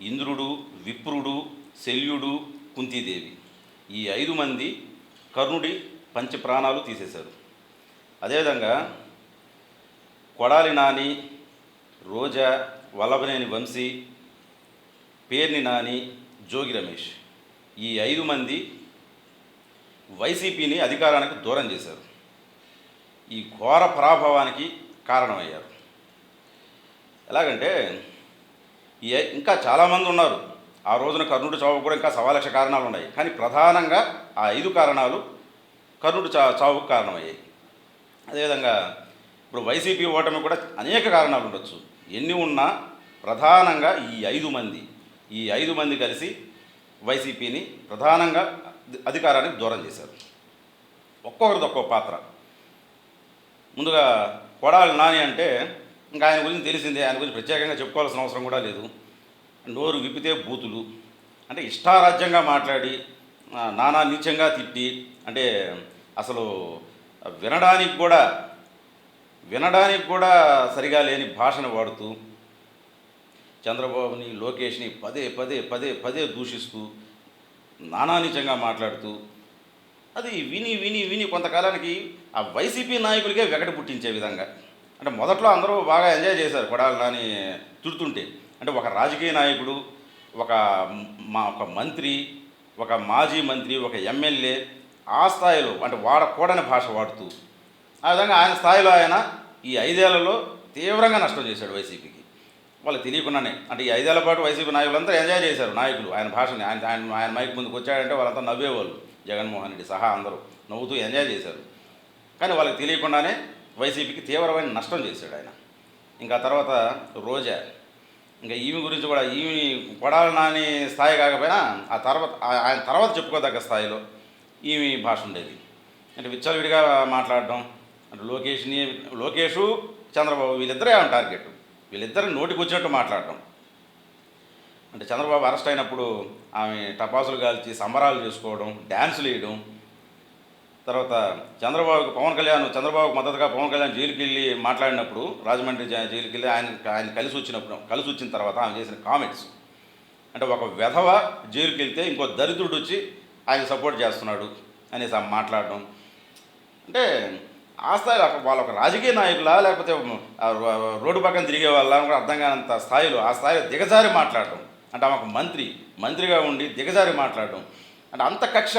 ఇంద్రుడు విప్రుడు శల్యుడు కుంతీదేవి. ఈ ఐదు మంది కర్ణుడి పంచ ప్రాణాలు తీసేశారు. అదేవిధంగా కొడాలి నాని రోజా వల్లభనేని వంశీ పేర్ని నాని జోగి రమేష్. ఈ ఐదు మంది వైసీపీని అధికారానికి దూరం చేశారు. ఈ ఘోర పరాభవానికి కారణమయ్యారు. ఎలాగంటే ఇంకా చాలామంది ఉన్నారు. ఆ రోజున కర్ణుడు చావుకు కూడా ఇంకా సవాలక్ష కారణాలు ఉన్నాయి. కానీ ప్రధానంగా ఆ ఐదు కారణాలు కర్ణుడు చా చావుకు కారణమయ్యాయి. అదేవిధంగా ఇప్పుడు వైసీపీ ఓటమి కూడా అనేక కారణాలు ఉండొచ్చు. ఎన్ని ఉన్నా ప్రధానంగా ఈ ఐదు మంది ఈ ఐదు మంది కలిసి వైసీపీని ప్రధానంగా అధికారానికి దూరం చేశారు. ఒక్కొక్కరిది ఒక్కో పాత్ర. ముందుగా కొడాలి నాని అంటే ఇంకా ఆయన గురించి తెలిసిందే ఆయన గురించి ప్రత్యేకంగా చెప్పుకోవాల్సిన అవసరం కూడా లేదు. నోరు విప్పితే బూతులు. అంటే ఇష్టారాజ్యంగా మాట్లాడి నానా నీచంగా తిట్టి అంటే అసలు వినడానికి కూడా వినడానికి కూడా సరిగా లేని భాషను వాడుతూ చంద్రబాబుని లోకేష్ని పదే పదే పదే పదే దూషిస్తూ నానానీచంగా మాట్లాడుతూ అది విని విని విని కొంతకాలానికి ఆ వైసీపీ నాయకులకే వెగట పుట్టించే విధంగా. అంటే మొదట్లో అందరూ బాగా ఎంజాయ్ చేశారు కొడాలి నాని తిడుతుంటే. అంటే ఒక రాజకీయ నాయకుడు ఒక మా ఒక మంత్రి ఒక మాజీ మంత్రి ఒక ఎమ్మెల్యే ఆ స్థాయిలో అంటే వాడకూడని భాష వాడుతూ ఆ విధంగా ఆయన స్థాయిలో ఆయన ఈ ఐదేళ్ళలో తీవ్రంగా నష్టం చేశాడు వైసీపీకి. వాళ్ళు తెలియకుండానే అంటే ఈ ఐదేళ్ళ పాటు వైసీపీ నాయకులంతా ఎంజాయ్ చేశారు నాయకులు ఆయన భాషని. ఆయన ఆయన ఆయన మైక్ ముందుకు వచ్చాడంటే వాళ్ళంతా నవ్వేవాళ్ళు. జగన్మోహన్ రెడ్డి సహా అందరూ నవ్వుతూ ఎంజాయ్ చేశారు. కానీ వాళ్ళకి తెలియకుండానే వైసీపీకి తీవ్రమైన నష్టం చేశాడు ఆయన. ఇంకా తర్వాత రోజా. ఇంకా ఈమె గురించి కూడా ఈమె కొడాలి నాని స్థాయి కాకపోయినా ఆ తర్వాత ఆ- ఆయన తర్వాత చెప్పుకోదగ్గ స్థాయిలో ఈమె భాష ఉండేది. అంటే విచ్చలవిడిగా మాట్లాడడం అంటే లోకేష్ని లోకేషు చంద్రబాబు వీళ్ళిద్దరే ఆమె టార్గెట్. వీళ్ళిద్దరు నోటికి వచ్చినట్టు మాట్లాడడం. అంటే చంద్రబాబు అరెస్ట్ అయినప్పుడు ఆమె టపాసులు కాల్చి సంబరాలు చేసుకోవడం డ్యాన్సులు వేయడం తర్వాత చంద్రబాబుకి పవన్ కళ్యాణ్ చంద్రబాబుకు మద్దతుగా పవన్ కళ్యాణ్ జైలుకి వెళ్ళి మాట్లాడినప్పుడు రాజమండ్రి జైలుకి వెళ్ళి ఆయన ఆయన కలిసి వచ్చినప్పుడు కలిసి వచ్చిన తర్వాత ఆమె చేసిన కామెంట్స్. అంటే ఒక వెధవ జైలుకి వెళ్తే ఇంకో దరిద్రుడు వచ్చి ఆయన సపోర్ట్ చేస్తున్నాడు అనేసి ఆమె మాట్లాడడం. అంటే ఆ స్థాయిలో వాళ్ళ ఒక రాజకీయ నాయకులా లేకపోతే రోడ్డు పక్కన తిరిగే వాళ్ళ కూడా అర్థం కానంత స్థాయిలో ఆ స్థాయిలో దిగజారి మాట్లాడడం. అంటే ఆమె ఒక మంత్రి మంత్రిగా ఉండి దిగజారి మాట్లాడడం. అంటే అంత కక్ష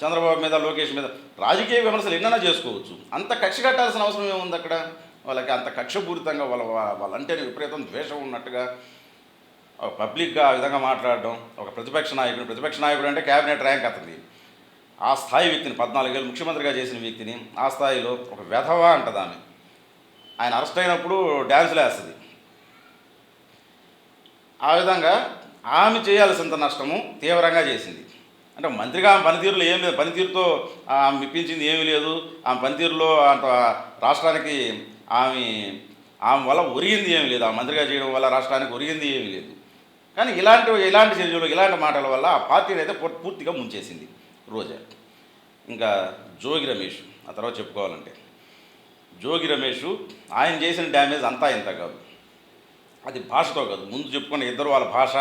చంద్రబాబు మీద లోకేష్ మీద రాజకీయ విమర్శలు ఎన్నైనా చేసుకోవచ్చు. అంత కక్ష కట్టాల్సిన అవసరం ఏముంది అక్కడ? వాళ్ళకి అంత కక్షపూరితంగా వాళ్ళ వాళ్ళంటే వాళ్ళంటేనే విపరీతం ద్వేషం ఉన్నట్టుగా ఒక పబ్లిక్గా ఆ విధంగా మాట్లాడడం ఒక ప్రతిపక్ష నాయకుడు ప్రతిపక్ష నాయకుడు అంటే క్యాబినెట్ ర్యాంక్ అతనిది. ఆ స్థాయి వ్యక్తిని పద్నాలుగేళ్ళు ముఖ్యమంత్రిగా చేసిన వ్యక్తిని ఆ స్థాయిలో ఒక వెధవా అంటది ఆమె. ఆయన అరెస్ట్ అయినప్పుడు డ్యాన్సులు వేస్తుంది. ఆ విధంగా ఆమె చేయాల్సినంత నష్టము తీవ్రంగా చేసింది. అంటే మంత్రిగా ఆమె పనితీరులో ఏం లేదు. పనితీరుతో ఆమె ఇప్పించింది ఏమీ లేదు. ఆమె పనితీరులో అంత రాష్ట్రానికి ఆమె ఆమె వల్ల ఒరిగింది ఏమీ లేదు. ఆ మంత్రిగా చేయడం వల్ల రాష్ట్రానికి ఒరిగింది ఏమీ లేదు. కానీ ఇలాంటి ఇలాంటి చర్యలు ఇలాంటి మాటల వల్ల ఆ పార్టీని అయితే పూర్తిగా ముంచేసింది రోజా. ఇంకా జోగి రమేష్ ఆ తర్వాత చెప్పుకోవాలంటే. జోగి రమేష్ ఆయన చేసిన డ్యామేజ్ అంతా ఇంత కాదు. అది భాషతో కాదు. ముందు చెప్పుకున్న ఇద్దరు వాళ్ళ భాష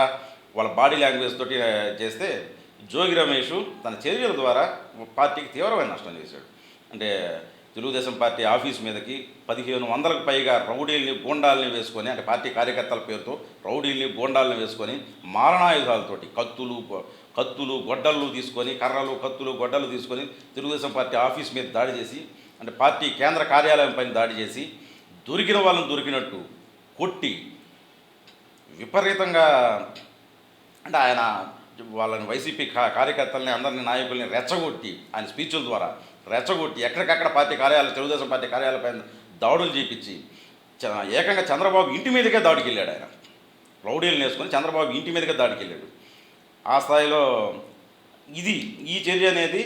వాళ్ళ బాడీ లాంగ్వేజ్ తోటి చేస్తే జోగి రమేష్ తన చర్యల ద్వారా పార్టీకి తీవ్రమైన నష్టం చేశాడు. అంటే తెలుగుదేశం పార్టీ ఆఫీస్ మీదకి పదిహేను వందలకు పైగా రౌడీల్ని గూండాల్ని వేసుకొని అంటే పార్టీ కార్యకర్తల పేరుతో రౌడీల్ని గూండాల్ని వేసుకొని మారణాయుధాలతోటి కత్తులు కత్తులు గొడ్డళ్ళు తీసుకొని కర్రలు కత్తులు గొడ్డలు తీసుకొని తెలుగుదేశం పార్టీ ఆఫీస్ మీద దాడి చేసి అంటే పార్టీ కేంద్ర కార్యాలయం పైన దాడి చేసి దొరికిన వాళ్ళని దొరికినట్టు కొట్టి విపరీతంగా అంటే ఆయన వాళ్ళని వైసీపీ కా కార్యకర్తల్ని అందరిని నాయకుల్ని రెచ్చగొట్టి ఆయన స్పీచ్ల ద్వారా రెచ్చగొట్టి ఎక్కడికక్కడ పార్టీ కార్యాలయం తెలుగుదేశం పార్టీ కార్యాలయపై దాడులు చేపించి చ- ఏకంగా చంద్రబాబు ఇంటి మీదకే దాడికి వెళ్ళాడు ఆయన. రౌడీలు వేసుకొని చంద్రబాబు ఇంటి మీదకే దాడికి వెళ్ళాడు ఆ స్థాయిలో ఇది ఈ చర్య అనేది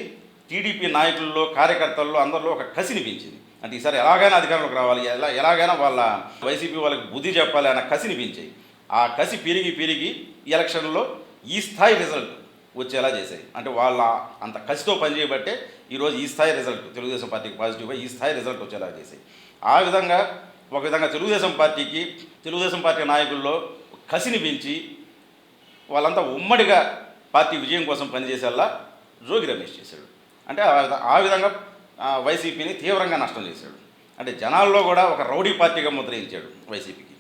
టీడీపీ నాయకుల్లో కార్యకర్తల్లో అందరిలో ఒక కసిని పెంచింది. అంటే ఈసారి ఎలాగైనా అధికారంలోకి రావాలి ఎలా ఎలాగైనా వాళ్ళ వైసీపీ వాళ్ళకి బుద్ధి చెప్పాలి అన్న కసిని పెంచాయి. ఆ కసి పెరిగి పెరిగి ఎలక్షన్లో ఈ స్థాయి రిజల్ట్ వచ్చేలా చేశాయి. అంటే వాళ్ళ అంత కసితో పనిచేయబట్టే ఈరోజు ఈ స్థాయి రిజల్ట్ తెలుగుదేశం పార్టీకి పాజిటివ్గా ఈ స్థాయి రిజల్ట్ వచ్చేలా చేశాయి. ఆ విధంగా ఒక విధంగా తెలుగుదేశం పార్టీకి తెలుగుదేశం పార్టీ నాయకుల్లో కసిని పెంచి వాళ్ళంతా ఉమ్మడిగా పార్టీ విజయం కోసం పనిచేసేలా జోగి రమేష్ చేశాడు. అంటే ఆ విధంగా ఆ విధంగా వైసీపీని తీవ్రంగా నష్టం చేశాడు. అంటే జనాల్లో కూడా ఒక రౌడీ పార్టీగా ముద్రించాడు వైసీపీకి.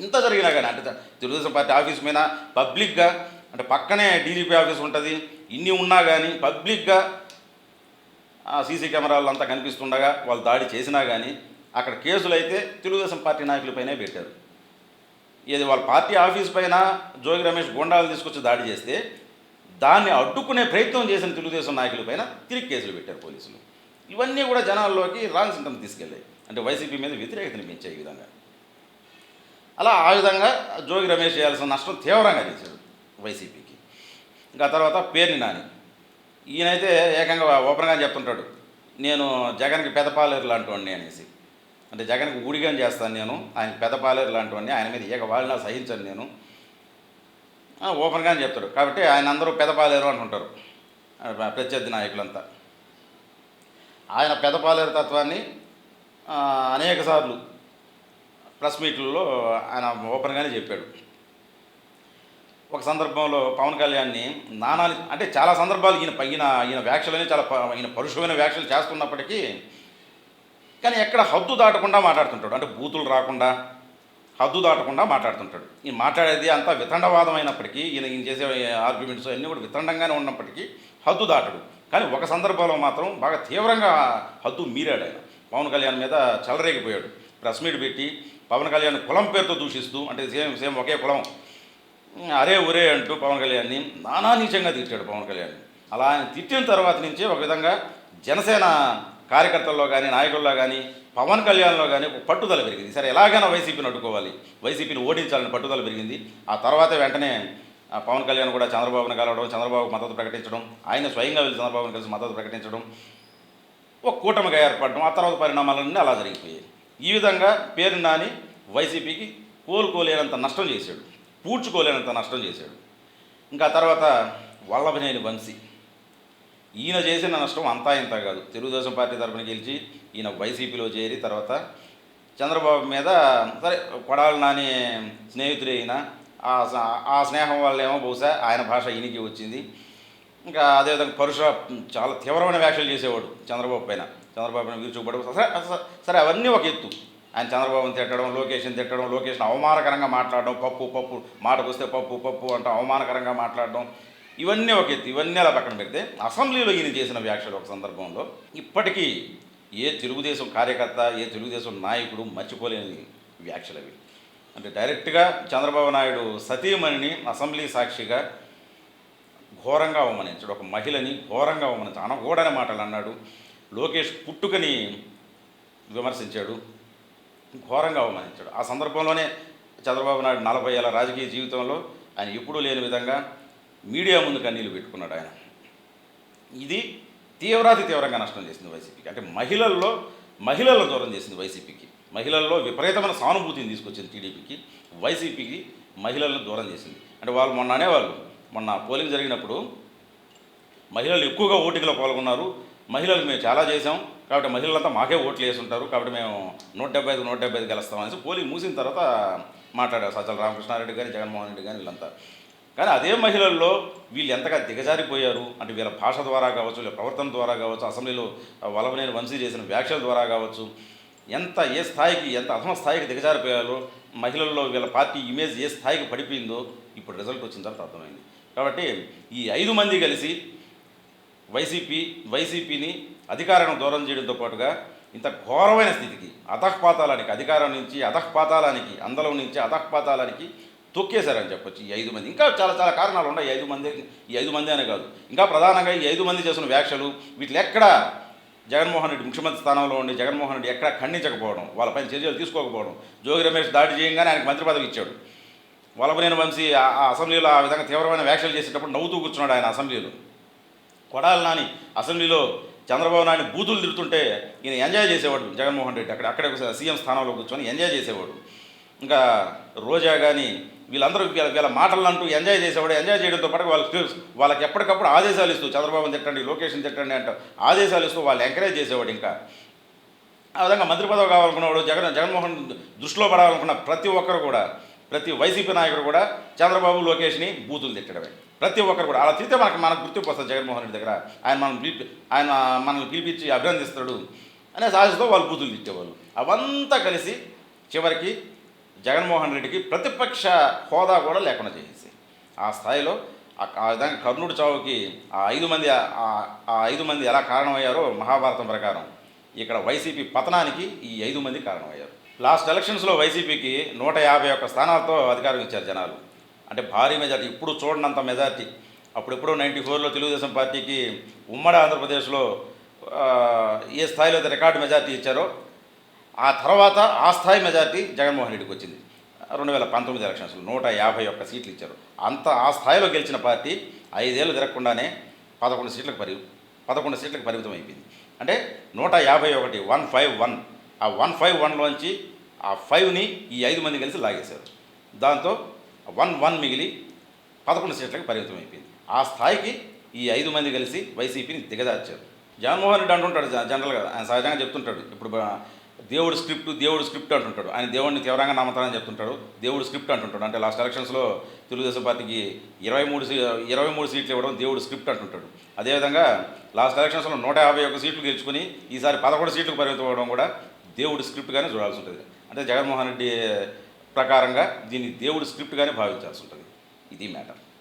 ఇంత జరిగినా కానీ అంటే తెలుగుదేశం పార్టీ ఆఫీస్ మీద పబ్లిక్గా అంటే పక్కనే డీజీపీ ఆఫీస్ ఉంటుంది ఇన్ని ఉన్నా కానీ పబ్లిక్గా సీసీ కెమెరాలు అంతా కనిపిస్తుండగా వాళ్ళు దాడి చేసినా కానీ అక్కడ కేసులు అయితే తెలుగుదేశం పార్టీ నాయకులపైనే పెట్టారు. ఇది వాళ్ళ పార్టీ ఆఫీస్ పైన జోగి రమేష్ గుండాలు తీసుకొచ్చి దాడి చేస్తే దాన్ని అడ్డుకునే ప్రయత్నం చేసిన తెలుగుదేశం నాయకులపైన తిరిగి కేసులు పెట్టారు పోలీసులు. ఇవన్నీ కూడా జనాల్లోకి రాంగ్ సింటమ్ తీసుకెళ్ళాయి. అంటే వైసీపీ మీద వ్యతిరేకతను పెంచే ఈ విధంగా. అలా ఆ విధంగా జోగి రమేష్ చేయాల్సిన నష్టం తీవ్రంగా చేశాడు వైసీపీకి. ఇంకా తర్వాత పేర్ని నాని. ఈయనైతే ఏకంగా ఓపెన్గా చెప్తుంటాడు నేను జగన్కి పెదపాలేరు లాంటివాడిని అనేసి. అంటే జగన్కి ఊడిగాని చేస్తాను నేను ఆయన పెదపాలేరు లాంటివాడిని ఆయన మీద ఏక వాళ్ళ సహించను నేను. ఓపెన్గానే చెప్తాడు. కాబట్టి ఆయన అందరూ పెదపాలేరు అంటుంటారు ప్రత్యర్థి నాయకులంతా. ఆయన పెదపాలేరు తత్వాన్ని అనేక సార్లు ప్రెస్ మీట్లలో ఆయన ఓపెన్గానే చెప్పాడు. ఒక సందర్భంలో పవన్ కళ్యాణ్ని నానాలి అంటే చాలా సందర్భాలు ఈయన ఈయన ఈయన వ్యాఖ్యలని చాలా ఈయన పరుషమైన వ్యాఖ్యలు చేస్తున్నప్పటికీ కానీ ఎక్కడ హద్దు దాటకుండా మాట్లాడుతుంటాడు. అంటే బూతులు రాకుండా హద్దు దాటకుండా మాట్లాడుతుంటాడు. ఈ మాట్లాడేది అంతా వితండవాదం అయినప్పటికీ ఈయన ఈయన చేసే ఆర్గ్యుమెంట్స్ అన్నీ కూడా వితండంగానే ఉన్నప్పటికీ హద్దు దాటడు. కానీ ఒక సందర్భంలో మాత్రం బాగా తీవ్రంగా హద్దు మీరాడు ఆయన. పవన్ కళ్యాణ్ మీద చెలరేగిపోయాడు. ప్రెస్ మీట్ పెట్టి పవన్ కళ్యాణ్ కులం పేరుతో దూషిస్తూ అంటే సేమ్ సేమ్ ఒకే కులం. అరే ఒరే అంటూ పవన్ కళ్యాణ్ని నానా నీచంగా తిట్టాడు పవన్ కళ్యాణ్. అలా ఆయన తిట్టిన తర్వాత నుంచే ఒక విధంగా జనసేన కార్యకర్తల్లో కానీ నాయకుల్లో కానీ పవన్ కళ్యాణ్లో కానీ ఒక పట్టుదల పెరిగింది. సరే ఎలాగైనా వైసీపీని అడ్డుకోవాలి. వైసీపీని ఓడించాలని పట్టుదల పెరిగింది. ఆ తర్వాత వెంటనే పవన్ కళ్యాణ్ కూడా చంద్రబాబుని కలవడం చంద్రబాబు మద్దతు ప్రకటించడం ఆయన స్వయంగా వెళ్ళి చంద్రబాబుని కలిసి మద్దతు ప్రకటించడం ఒక కూటమిగా ఏర్పడడం ఆ తర్వాత పరిణామాలన్నీ అలా జరిగిపోయాయి. ఈ విధంగా పేరు నాని వైసీపీకి కోలుకోలేనంత నష్టం చేశాడు. పూడ్చుకోలేనంత నష్టం చేశాడు. ఇంకా తర్వాత వల్లభనేని వంశీ. ఈయన చేసిన నష్టం అంతా ఇంత కాదు. తెలుగుదేశం పార్టీ తరఫున గెలిచి ఈయన వైసీపీలో చేరి తర్వాత చంద్రబాబు మీద సరే కొడాలి నాని స్నేహితుడే అయిన ఆ ఆ స్నేహం వల్లేమో బహుశా ఆయన భాష ఈయనకి వచ్చింది. ఇంకా అదేవిధంగా పరుష చాలా తీవ్రమైన వ్యాఖ్యలు చేసేవాడు చంద్రబాబు పైన. చంద్రబాబు వీరు చూపడం సరే సరే అవన్నీ ఒక ఎత్తు. ఆయన చంద్రబాబుని తిట్టడం లోకేష్ని తిట్టడం లోకేష్ని అవమానకరంగా మాట్లాడడం పప్పు పప్పు మాటకు వస్తే పప్పు పప్పు అంటే అవమానకరంగా మాట్లాడడం ఇవన్నీ ఒక ఎత్తు ఇవన్నీ అలా పక్కన పెడితే అసెంబ్లీలో ఈయన చేసిన వ్యాఖ్యలు ఒక సందర్భంలో ఇప్పటికీ ఏ తెలుగుదేశం కార్యకర్త ఏ తెలుగుదేశం నాయకుడు మర్చిపోలేని వ్యాఖ్యలు అవి. అంటే డైరెక్ట్గా చంద్రబాబు నాయుడు సతీమణిని అసెంబ్లీ సాక్షిగా ఘోరంగా అవమానించాడు. ఒక మహిళని ఘోరంగా అవమానించాడు. అనకూడని మాటలు అన్నాడు. లోకేష్ పుట్టుకని విమర్శించాడు ఘోరంగా అవమానించాడు. ఆ సందర్భంలోనే చంద్రబాబు నాయుడు నలభై ఏళ్ళ రాజకీయ జీవితంలో ఆయన ఎప్పుడూ లేని విధంగా మీడియా ముందు కన్నీళ్ళు పెట్టుకున్నాడు ఆయన. ఇది తీవ్రాతి తీవ్రంగా నష్టం చేసింది వైసీపీకి. అంటే మహిళల్లో మహిళలను దూరం చేసింది వైసీపీకి. మహిళల్లో విపరీతమైన సానుభూతిని తీసుకొచ్చింది టీడీపీకి. వైసీపీకి మహిళలను దూరం చేసింది. అంటే వాళ్ళు మొన్న అనేవాళ్ళు మొన్న పోలింగ్ జరిగినప్పుడు మహిళలు ఎక్కువగా ఓటింగ్లో పాల్గొన్నారు మహిళలు మేము చాలా చేసాం కాబట్టి మహిళలంతా మాకే ఓట్లు వేసి ఉంటారు కాబట్టి మేము నూట డెబ్బై ఐదు నూట డెబ్బై ఐదు గెలుస్తాం అనేసి పోలింగ్ మూసిన తర్వాత మాట్లాడారు సజ్జల రామకృష్ణారెడ్డి కానీ జగన్మోహన్ రెడ్డి కానీ వీళ్ళంతా. కానీ అదే మహిళల్లో వీళ్ళు ఎంతగా దిగజారిపోయారు అంటే వీళ్ళ భాష ద్వారా కావచ్చు వీళ్ళ ప్రవర్తన ద్వారా కావచ్చు అసెంబ్లీలో వలవనేని వంశీ చేసిన వ్యాఖ్యల ద్వారా కావచ్చు ఎంత ఏ స్థాయికి ఎంత అధమ స్థాయికి దిగజారిపోయారో మహిళల్లో వీళ్ళ పార్టీ ఇమేజ్ ఏ స్థాయికి పడిపోయిందో ఇప్పుడు రిజల్ట్ వచ్చిన తర్వాత అర్థమైంది. కాబట్టి ఈ ఐదు మంది కలిసి వైసీపీ వైసీపీని అధికారాన్ని దూరం చేయడంతో పాటుగా ఇంత ఘోరమైన స్థితికి అధఃపాతాలానికి అధికారం నుంచి అధఃపాతాలానికి అందలం నుంచి అధఃపాతాలానికి తొక్కేశారని చెప్పొచ్చు ఈ ఐదు మంది. ఇంకా చాలా చాలా కారణాలు ఉన్నాయి. ఈ ఐదు మంది ఈ ఐదు మంది అనే కాదు. ఇంకా ప్రధానంగా ఈ ఐదు మంది చేసిన వ్యాఖ్యలు వీటిని ఎక్కడ జగన్మోహన్ రెడ్డి ముఖ్యమంత్రి స్థానంలో ఉండి జగన్మోహన్ రెడ్డి ఎక్కడ ఖండించకపోవడం వాళ్ళపైన చర్యలు తీసుకోకపోవడం జోగి రమేష్ దాడి చేయగానే ఆయనకు మంత్రి పదవి ఇచ్చాడు. వలభనేని వంశీ ఆ అసెంబ్లీలో ఆ విధంగా తీవ్రమైన వ్యాఖ్యలు చేసేటప్పుడు నవ్వుతూ కూర్చున్నాడు ఆయన అసెంబ్లీలో. కొడాల నాని అసెంబ్లీలో చంద్రబాబు నాయుడు బూతులు తిరుగుతుంటే ఈయన ఎంజాయ్ చేసేవాడు జగన్మోహన్ రెడ్డి. అక్కడ అక్కడే సీఎం స్థానంలో కూర్చొని ఎంజాయ్ చేసేవాడు. ఇంకా రోజా కానీ వీళ్ళందరూ వీళ్ళ వీళ్ళ మాటలు అంటూ ఎంజాయ్ చేసేవాడు. ఎంజాయ్ చేయడంతో పాటు వాళ్ళకి వాళ్ళకి ఎప్పటికప్పుడు ఆదేశాలు ఇస్తూ చంద్రబాబుని తిట్టండి లొకేషన్ తిట్టండి అంటూ ఆదేశాలు ఇస్తూ వాళ్ళు ఎంకరేజ్ చేసేవాడు ఇంకా. ఆ విధంగా మంత్రి పదవి కావాలనుకున్నవాడు జగన్ జగన్మోహన్ దృష్టిలో పడాలనుకున్న ప్రతి ఒక్కరు కూడా ప్రతి వైసీపీ నాయకుడు కూడా చంద్రబాబు లోకేష్ని బూతులు తిట్టడమే. ప్రతి ఒక్కరు కూడా. అలా తిరిగితే మనకు మనకు గుర్తింపు వస్తుంది జగన్మోహన్ రెడ్డి దగ్గర. ఆయన మనం పిలిపి ఆయన మనల్ని పిలిపించి అభినందిస్తాడు అనే సాహసంతో వాళ్ళు బూతులు తిట్టేవాళ్ళు. అవంతా కలిసి చివరికి జగన్మోహన్ రెడ్డికి ప్రతిపక్ష హోదా కూడా లేకుండా చేసేసి ఆ స్థాయిలో ఆ- విధంగా కర్ణుడు చావుకి ఆ ఐదు మంది ఆ- ఆ ఐదు మంది ఎలా కారణమయ్యారో మహాభారతం ప్రకారం ఇక్కడ వైసీపీ పతనానికి ఈ ఐదు మంది కారణమయ్యారు. లాస్ట్ ఎలక్షన్స్లో వైసీపీకి నూట యాభై ఒక్క స్థానాలతో అధికారం ఇచ్చారు జనాలు. అంటే భారీ మెజార్టీ ఇప్పుడు చూడనంత మెజార్టీ. అప్పుడెప్పుడో నైంటీ ఫోర్లో తెలుగుదేశం పార్టీకి ఉమ్మడి ఆంధ్రప్రదేశ్లో ఏ స్థాయిలో అయితే రికార్డు మెజార్టీ ఇచ్చారో ఆ తర్వాత ఆ స్థాయి మెజార్టీ జగన్మోహన్ రెడ్డికి వచ్చింది. రెండు వేల పంతొమ్మిది ఎలక్షన్స్లో నూట యాభై ఒక్క సీట్లు ఇచ్చారు. అంత ఆ స్థాయిలో గెలిచిన పార్టీ ఐదేళ్ళు తిరగకుండానే పదకొండు సీట్లకు పరి పదకొండు సీట్లకు పరిమితం అయిపోయింది అంటే నూట యాభై ఒకటి వన్ ఫైవ్ వన్. ఆ వన్ ఫైవ్ వన్లోంచి ఆ ఫైవ్ని ఈ ఐదు మంది కలిసి లాగేశారు. దాంతో వన్ వన్ మిగిలి పదకొండు సీట్లకు పరిమితం అయిపోయింది. ఆ స్థాయికి ఈ ఐదు మంది కలిసి వైసీపీని దిగజార్చారు. జగన్మోహన్ రెడ్డి అంటుంటాడు జనరల్గా ఆయన సహజంగా చెప్తుంటాడు. ఇప్పుడు దేవుడు స్క్రిప్ట్ దేవుడు స్క్రిప్ట్ అంటుంటాడు. ఆయన దేవుడిని తీవ్రంగా నమ్ముతానని చెప్తుంటాడు. దేవుడు స్క్రిప్ట్ అంటుంటాడు. అంటే లాస్ట్ ఎలక్షన్స్లో తెలుగుదేశం పార్టీకి ఇరవై మూడు ఇరవై మూడు సీట్లు ఇవ్వడం దేవుడు స్క్రిప్ట్ అంటుంటాడు. అదేవిధంగా లాస్ట్ ఎలక్షన్స్లో నూట యాభై ఒక్క సీట్లు గెలుచుకుని ఈసారి పదకొండు సీట్లకు పరిమితం అవ్వడం కూడా దేవుడు స్క్రిప్ట్గానే చూడాల్సి ఉంటుంది అంటే జగన్మోహన్ రెడ్డి ప్రకారంగా దీన్ని దేవుడు స్క్రిప్ట్గానే భావించాల్సి ఉంటుంది ఇది మ్యాటర్.